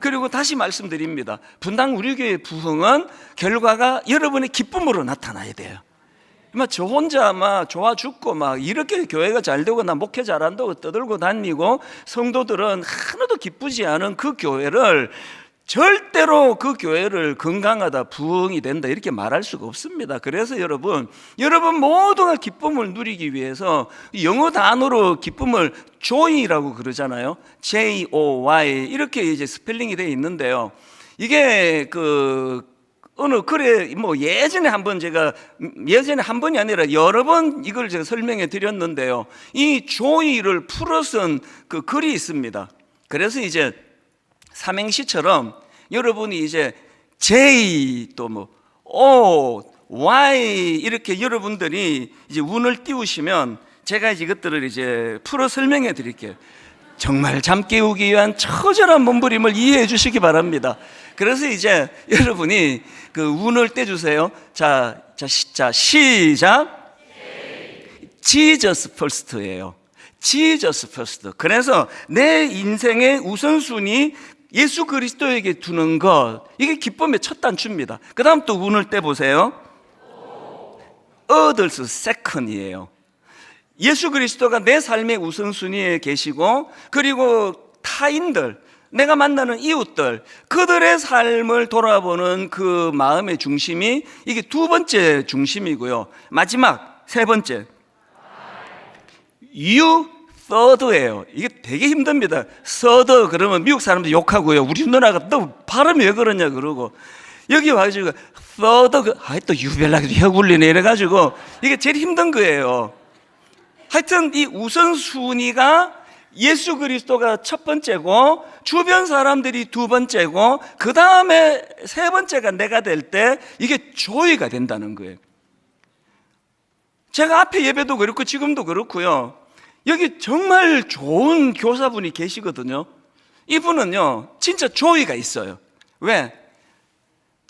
그리고 다시 말씀드립니다. 분당 우리 교회 부흥은 결과가 여러분의 기쁨으로 나타나야 돼요. 막 저 혼자 막 좋아 죽고 막 이렇게 교회가 잘 되고 나 목회 잘한다고 떠들고 다니고 성도들은 하나도 기쁘지 않은 그 교회를 절대로 그 교회를 건강하다 부흥이 된다 이렇게 말할 수가 없습니다. 그래서 여러분 여러분 모두가 기쁨을 누리기 위해서 영어 단어로 기쁨을 joy라고 그러잖아요. J O Y 이렇게 이제 스펠링이 되어 있는데요. 이게 그 어느 글에 뭐 예전에 한 번 제가 예전에 한 번이 아니라 여러 번 이걸 제가 설명해 드렸는데요. 이 조이를 풀어 쓴 그 글이 있습니다. 그래서 이제 삼행시처럼 여러분이 이제 J 또 뭐 O, Y 이렇게 여러분들이 이제 운을 띄우시면 제가 이것들을 이제 풀어 설명해 드릴게요. 정말 잠 깨우기 위한 처절한 몸부림을 이해해 주시기 바랍니다. 그래서 이제 여러분이 그 운을 떼주세요. 자, 자, 시, 자 시작. Jesus first예요. Jesus first. 그래서 내 인생의 우선순위 예수 그리스도에게 두는 것 이게 기쁨의 첫 단추입니다. 그 다음 또 운을 떼 보세요. others second이에요. 예수 그리스도가 내 삶의 우선순위에 계시고 그리고 타인들 내가 만나는 이웃들 그들의 삶을 돌아보는 그 마음의 중심이 이게 두 번째 중심이고요. 마지막 세 번째 you third예요. 이게 되게 힘듭니다. third 그러면 미국 사람들 욕하고요. 우리 누나가 또 발음이 왜 그러냐 그러고 여기 와가지고 third 그, 아이 또 유별나게 혀 굴리네 이래가지고 이게 제일 힘든 거예요. 하여튼 이 우선순위가 예수 그리스도가 첫 번째고 주변 사람들이 두 번째고 그 다음에 세 번째가 내가 될 때 이게 조이가 된다는 거예요. 제가 앞에 예배도 그렇고 지금도 그렇고요. 여기 정말 좋은 교사분이 계시거든요. 이분은요, 진짜 조이가 있어요. 왜?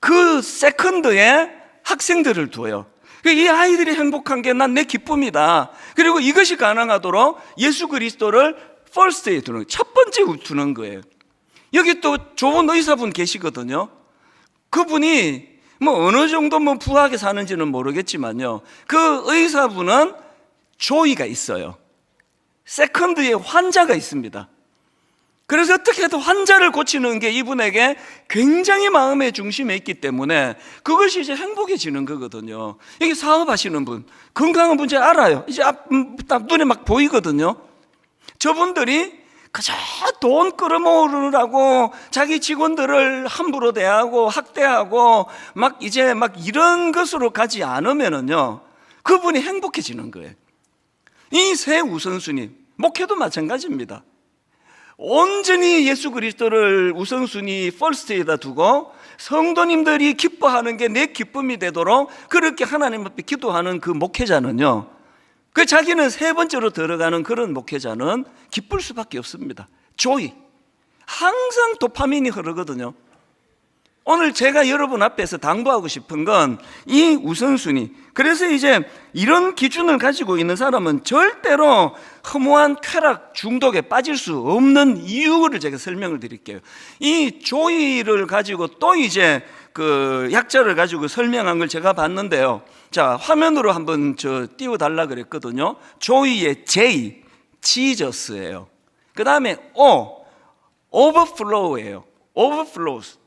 그 세컨드에 학생들을 두어요. 이 아이들이 행복한 게 난 내 기쁨이다. 그리고 이것이 가능하도록 예수 그리스도를 first에 두는, 첫 번째 두는 거예요. 여기 또 좋은 의사분 계시거든요. 그분이 뭐 어느 정도 뭐 부하게 사는지는 모르겠지만요. 그 의사분은 조이가 있어요. 세컨드에 환자가 있습니다. 그래서 어떻게든 환자를 고치는 게 이분에게 굉장히 마음의 중심에 있기 때문에 그것이 이제 행복해지는 거거든요. 이게 사업하시는 분, 건강한 문제 알아요. 이제 앞, 음, 딱 눈에 막 보이거든요. 저분들이 그저 돈 끌어모으느라고 자기 직원들을 함부로 대하고 학대하고 막 이제 막 이런 것으로 가지 않으면은요, 그분이 행복해지는 거예요. 이 세 우선순위, 목회도 마찬가지입니다. 온전히 예수 그리스도를 우선순위 퍼스트에다 두고 성도님들이 기뻐하는 게 내 기쁨이 되도록 그렇게 하나님 앞에 기도하는 그 목회자는요. 그 자기는 세 번째로 들어가는 그런 목회자는 기쁠 수밖에 없습니다. 조이. 항상 도파민이 흐르거든요. 오늘 제가 여러분 앞에서 당부하고 싶은 건 이 우선순위. 그래서 이제 이런 기준을 가지고 있는 사람은 절대로 허무한 쾌락 중독에 빠질 수 없는 이유를 제가 설명을 드릴게요. 이 조이를 가지고 또 이제 그 약자를 가지고 설명한 걸 제가 봤는데요. 자, 화면으로 한번 저 띄워달라 그랬거든요. 조이의 J, 지저스예요. 그 다음에 O, overflow예요. overflows.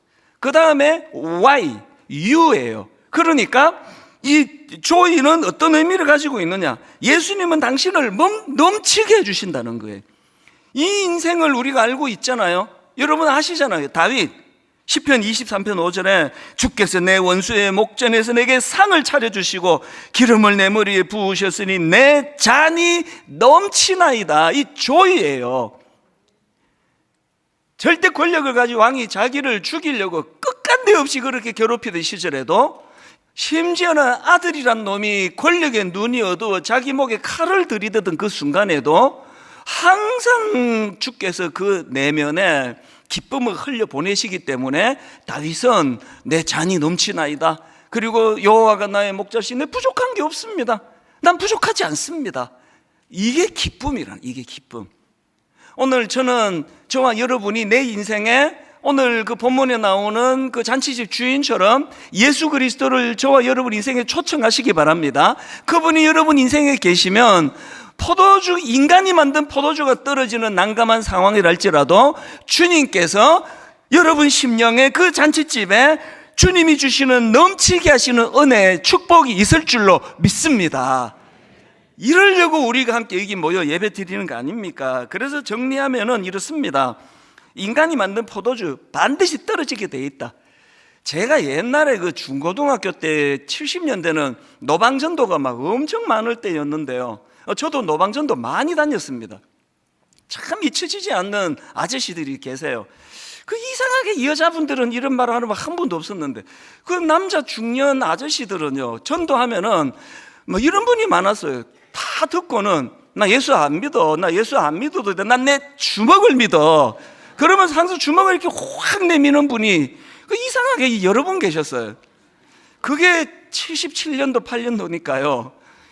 그 다음에 Y, U예요. 그러니까 이 조이는 어떤 의미를 가지고 있느냐? 예수님은 당신을 넘, 넘치게 해주신다는 거예요. 이 인생을 우리가 알고 있잖아요. 여러분 아시잖아요. 다윗. 10편 23편 5절에 주께서 내 원수의 목전에서 내게 상을 차려주시고 기름을 내 머리에 부으셨으니 내 잔이 넘치나이다. 이 조이예요. 절대 권력을 가지고 왕이 자기를 죽이려고 끝간데 없이 그렇게 괴롭히던 시절에도 심지어는 아들이란 놈이 권력의 눈이 어두워 자기 목에 칼을 들이대던 그 순간에도 항상 주께서 그 내면에 기쁨을 흘려 보내시기 때문에 다윗은 내 잔이 넘치나이다. 그리고 여호와가 나의 목자신 내 부족한 게 없습니다. 난 부족하지 않습니다. 이게 기쁨이란 이게 기쁨. 오늘 저는 저와 여러분이 내 인생에 오늘 그 본문에 나오는 그 잔치집 주인처럼 예수 그리스도를 저와 여러분 인생에 초청하시기 바랍니다. 그분이 여러분 인생에 계시면 포도주, 인간이 만든 포도주가 떨어지는 난감한 상황이랄지라도 주님께서 여러분 심령에 그 잔치집에 주님이 주시는 넘치게 하시는 은혜, 축복이 있을 줄로 믿습니다. 이러려고 우리가 함께 여기 모여 예배 드리는 거 아닙니까? 그래서 정리하면은 이렇습니다. 인간이 만든 포도주 반드시 떨어지게 돼 있다. 제가 옛날에 그 중고등학교 때 70년대는 노방전도가 막 엄청 많을 때였는데요. 어, 저도 노방전도 많이 다녔습니다. 참 잊혀지지 않는 아저씨들이 계세요. 그 이상하게 이 여자분들은 이런 말을 하는 분한 분도 없었는데 그 남자 중년 아저씨들은요 전도하면은 뭐 이런 분이 많았어요. 다 듣고는 나 예수 안 믿어. 나 예수 안 믿어도 돼. 난 내 주먹을 믿어. 그러면서 항상 주먹을 이렇게 확 내미는 분이 그 이상하게 여러 분 계셨어요. 그게 77년도 8년도니까요.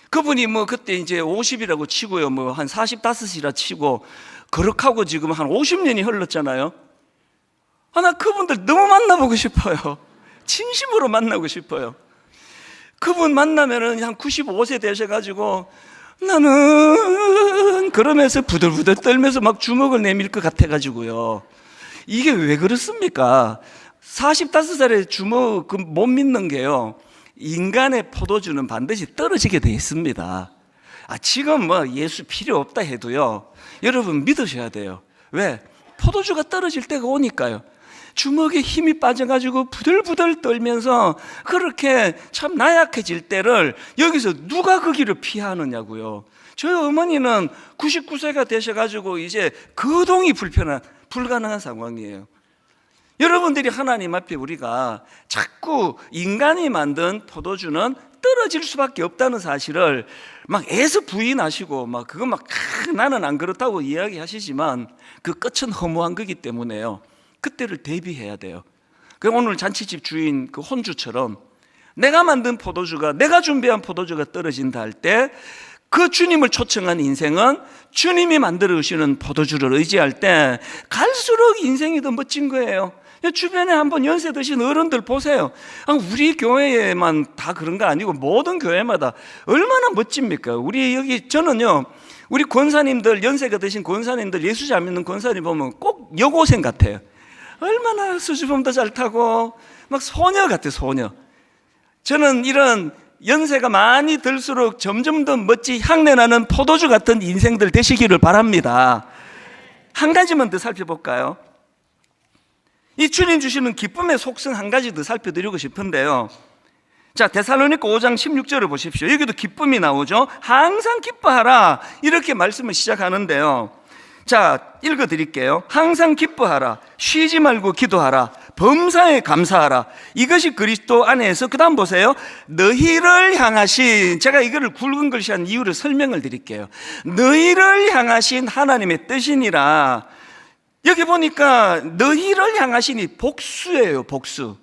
그분이 뭐 그때 이제 50이라고 치고요. 뭐 한 45이라 치고 그렇게 지금 한 50년이 흘렀잖아요. 아, 나 그분들 너무 만나보고 싶어요. 진심으로 만나고 싶어요. 그분 만나면은 한 95세 되셔가지고 나는 그러면서 부들부들 떨면서 막 주먹을 내밀 것 같아가지고요. 이게 왜 그렇습니까? 45살에 주먹 그 못 믿는 게요. 인간의 포도주는 반드시 떨어지게 돼 있습니다. 아, 지금 뭐 예수 필요 없다 해도요. 여러분 믿으셔야 돼요. 왜? 포도주가 떨어질 때가 오니까요. 주먹에 힘이 빠져가지고 부들부들 떨면서 그렇게 참 나약해질 때를 여기서 누가 그 길을 피하느냐고요. 저희 어머니는 99세가 되셔가지고 이제 거동이 불편한, 불가능한 상황이에요. 여러분들이 하나님 앞에 우리가 자꾸 인간이 만든 포도주는 떨어질 수밖에 없다는 사실을 막 애서 부인하시고 막 그거 막 아, 나는 안 그렇다고 이야기하시지만 그 끝은 허무한 거기 때문에요. 그때를 대비해야 돼요. 그 오늘 잔치집 주인 그 혼주처럼 내가 만든 포도주가 내가 준비한 포도주가 떨어진다 할 때 그 주님을 초청한 인생은 주님이 만들어 주시는 포도주를 의지할 때 갈수록 인생이 더 멋진 거예요. 주변에 한번 연세 드신 어른들 보세요. 아, 우리 교회에만 다 그런 거 아니고 모든 교회마다 얼마나 멋집니까? 우리 여기 저는요. 우리 권사님들 연세가 드신 권사님들 예수 잘 믿는 권사님 보면 꼭 여고생 같아요. 얼마나 수줍음도 잘 타고 막 소녀 같아 소녀. 저는 이런 연세가 많이 들수록 점점 더 멋지 향내 나는 포도주 같은 인생들 되시기를 바랍니다. 한 가지만 더 살펴볼까요? 이 주님 주시는 기쁨의 속성 한 가지 더 살펴드리고 싶은데요. 자, 데살로니가 5장 16절을 보십시오. 여기도 기쁨이 나오죠. 항상 기뻐하라. 이렇게 말씀을 시작하는데요. 자, 읽어 드릴게요. 항상 기뻐하라. 쉬지 말고 기도하라. 범사에 감사하라. 이것이 그리스도 안에서 그다음 보세요. 너희를 향하신 제가 이거를 굵은 글씨 한 이유를 설명을 드릴게요. 너희를 향하신 하나님의 뜻이니라. 여기 보니까 너희를 향하시니 복수예요, 복수.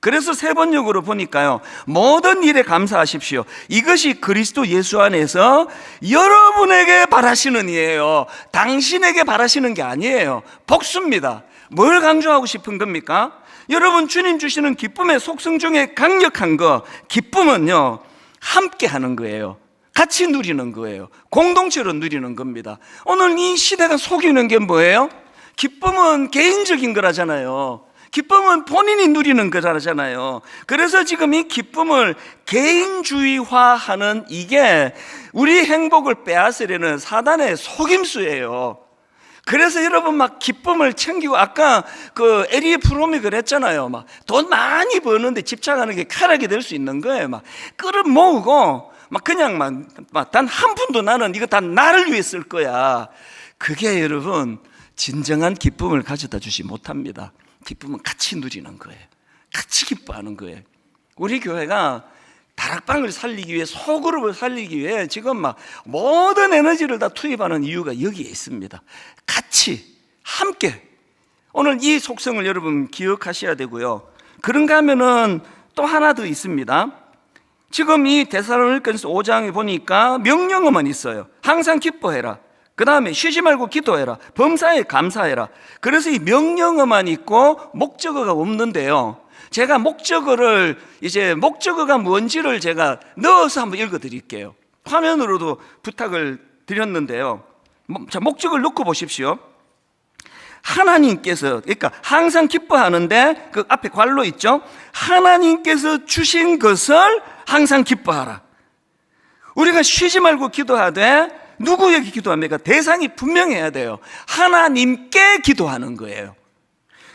그래서 세 번역으로 보니까요. 모든 일에 감사하십시오. 이것이 그리스도 예수 안에서 여러분에게 바라시는 이에요. 당신에게 바라시는 게 아니에요. 복수입니다. 뭘 강조하고 싶은 겁니까? 여러분 주님 주시는 기쁨의 속성 중에 강력한 거 기쁨은요. 함께 하는 거예요. 같이 누리는 거예요. 공동체로 누리는 겁니다. 오늘 이 시대가 속이는 게 뭐예요? 기쁨은 개인적인 거라잖아요. 기쁨은 본인이 누리는 거잖아요. 그래서 지금 이 기쁨을 개인주의화하는 이게 우리 행복을 빼앗으려는 사단의 속임수예요. 그래서 여러분 막 기쁨을 챙기고 아까 그 에리에 프롬이 그랬잖아요. 막 돈 많이 버는데 집착하는 게 쾌락이 될 수 있는 거예요. 막 끌어 모으고 막 그냥 막단 한 푼도 나는 이거 다 나를 위해 쓸 거야. 그게 여러분 진정한 기쁨을 가져다 주지 못합니다. 기쁨은 같이 누리는 거예요. 같이 기뻐하는 거예요. 우리 교회가 다락방을 살리기 위해 소그룹을 살리기 위해 지금 막 모든 에너지를 다 투입하는 이유가 여기에 있습니다. 같이 함께 오늘 이 속성을 여러분 기억하셔야 되고요. 그런가 하면은 또 하나 더 있습니다. 지금 이 데살로니가서 5장에 보니까 명령어만 있어요. 항상 기뻐해라. 그 다음에 쉬지 말고 기도해라. 범사에 감사해라. 그래서 이 명령어만 있고 목적어가 없는데요. 제가 목적어를 이제 목적어가 뭔지를 제가 넣어서 한번 읽어 드릴게요. 화면으로도 부탁을 드렸는데요. 뭐, 자, 목적을 넣고 보십시오. 하나님께서 그러니까 항상 기뻐하는데 그 앞에 관로 있죠. 하나님께서 주신 것을 항상 기뻐하라. 우리가 쉬지 말고 기도하되 누구에게 기도합니까? 대상이 분명해야 돼요. 하나님께 기도하는 거예요.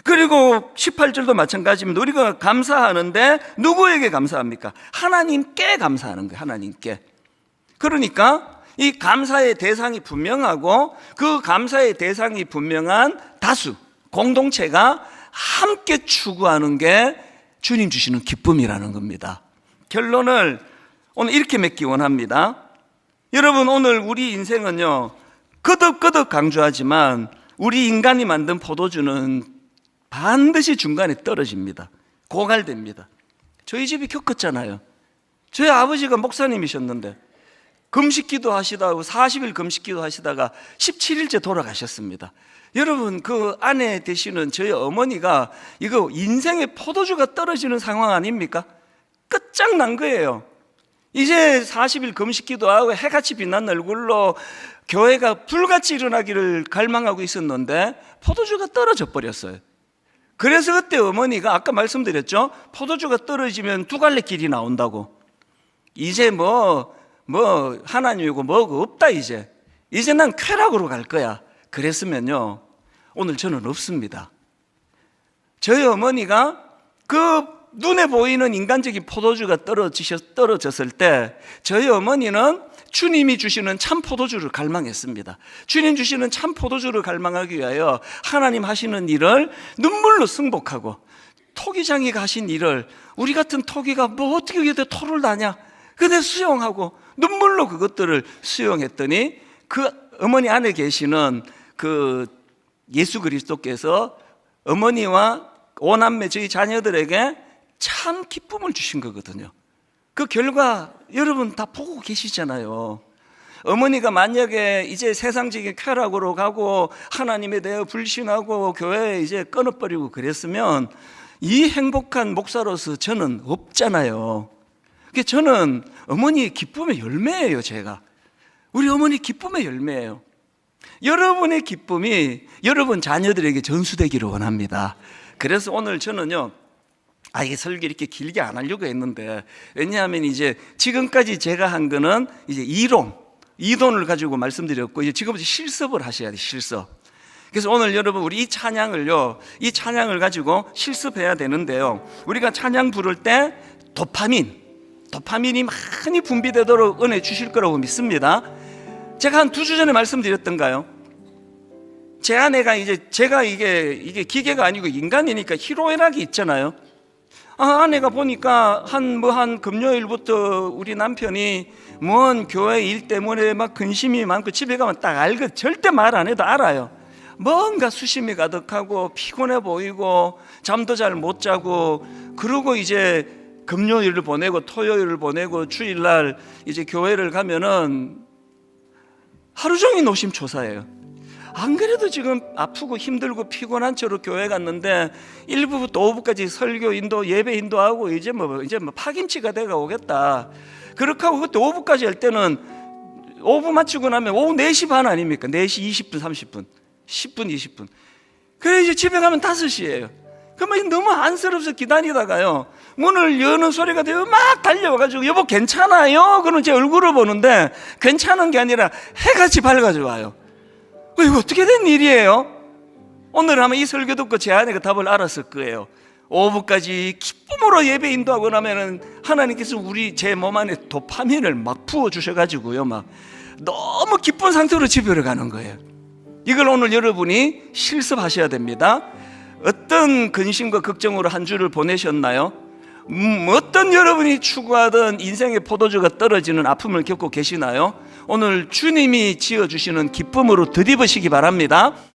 그리고 18절도 마찬가지입니다. 우리가 감사하는데 누구에게 감사합니까? 하나님께 감사하는 거예요. 하나님께. 그러니까 이 감사의 대상이 분명하고 그 감사의 대상이 분명한 다수, 공동체가 함께 추구하는 게 주님 주시는 기쁨이라는 겁니다. 결론을 오늘 이렇게 맺기 원합니다. 여러분, 오늘 우리 인생은요, 끄덕끄덕 강조하지만 우리 인간이 만든 포도주는 반드시 중간에 떨어집니다. 고갈됩니다. 저희 집이 겪었잖아요. 저희 아버지가 목사님이셨는데 금식 기도 하시다가 40일 금식 기도 하시다가 17일째 돌아가셨습니다. 여러분 그 아내 되시는 저희 어머니가 이거 인생의 포도주가 떨어지는 상황 아닙니까? 끝장난 거예요. 이제 40일 금식 기도 하고 해같이 빛난 얼굴로 교회가 불같이 일어나기를 갈망하고 있었는데 포도주가 떨어져 버렸어요. 그래서 그때 어머니가 아까 말씀드렸죠. 포도주가 떨어지면 두 갈래 길이 나온다고. 이제 뭐, 뭐, 하나님이고 뭐고 없다, 이제. 이제 난 쾌락으로 갈 거야. 그랬으면요. 오늘 저는 없습니다. 저희 어머니가 그 눈에 보이는 인간적인 포도주가 떨어졌을 때 저희 어머니는 주님이 주시는 참 포도주를 갈망했습니다. 주님 주시는 참 포도주를 갈망하기 위하여 하나님 하시는 일을 눈물로 승복하고 토기장이가 하신 일을 우리 같은 토기가 뭐 어떻게 이게 토를 다냐? 근데 수용하고 눈물로 그것들을 수용했더니 그 어머니 안에 계시는 그 예수 그리스도께서 어머니와 오남매 저희 자녀들에게 참 기쁨을 주신 거거든요. 그 결과 여러분 다 보고 계시잖아요. 어머니가 만약에 이제 세상적인 쾌락으로 가고 하나님에 대해 불신하고 교회에 이제 끊어버리고 그랬으면 이 행복한 목사로서 저는 없잖아요. 저는 어머니의 기쁨의 열매예요, 제가. 우리 어머니 기쁨의 열매예요. 여러분의 기쁨이 여러분 자녀들에게 전수되기를 원합니다. 그래서 오늘 저는요, 아, 이게 설교 이렇게 길게 안 하려고 했는데, 왜냐하면 이제 지금까지 제가 한 거는 이제 이론, 이론을 가지고 말씀드렸고, 이제 지금부터 실습을 하셔야 돼, 실습. 그래서 오늘 여러분, 우리 이 찬양을요, 이 찬양을 가지고 실습해야 되는데요. 우리가 찬양 부를 때 도파민, 도파민이 많이 분비되도록 은혜 주실 거라고 믿습니다. 제가 한 두 주 전에 말씀드렸던가요? 제 아내가 이제 제가 이게 이게 기계가 아니고 인간이니까 희로애락이 있잖아요. 아, 아내가 보니까 한뭐 한 금요일부터 우리 남편이 뭔 교회 일 때문에 막 근심이 많고 집에 가면 딱 알거 절대 말 안 해도 알아요. 뭔가 수심이 가득하고 피곤해 보이고 잠도 잘 못 자고 그러고 이제 금요일을 보내고 토요일을 보내고 주일날 이제 교회를 가면은 하루 종일 노심초사해요. 안 그래도 지금 아프고 힘들고 피곤한 채로 교회 갔는데 1부부터 5부까지 설교 인도 예배 인도하고 이제 뭐 이제 뭐 파김치가 돼가 오겠다. 그렇게 하고 그때 5부까지 할 때는 5부 마치고 나면 오후 4시 반 아닙니까? 4시 20분 30분 10분 20분 그래 이제 집에 가면 5시예요. 그러면 너무 안쓰러워서 기다리다가요 문을 여는 소리가 되면 막 달려와가지고 여보 괜찮아요? 그러면 제 얼굴을 보는데 괜찮은 게 아니라 해같이 밝아져 와요. 어, 이거 어떻게 된 일이에요? 오늘 아마 이 설교 듣고 제 아내가 답을 알았을 거예요. 오후까지 기쁨으로 예배 인도하고 나면은 하나님께서 우리 제 몸 안에 도파민을 막 부어 주셔가지고요, 막 너무 기쁜 상태로 집에 가는 거예요. 이걸 오늘 여러분이 실습하셔야 됩니다. 어떤 근심과 걱정으로 한 주를 보내셨나요? 음, 어떤 여러분이 추구하던 인생의 포도주가 떨어지는 아픔을 겪고 계시나요? 오늘 주님이 지어주시는 기쁨으로 드디으시기 바랍니다.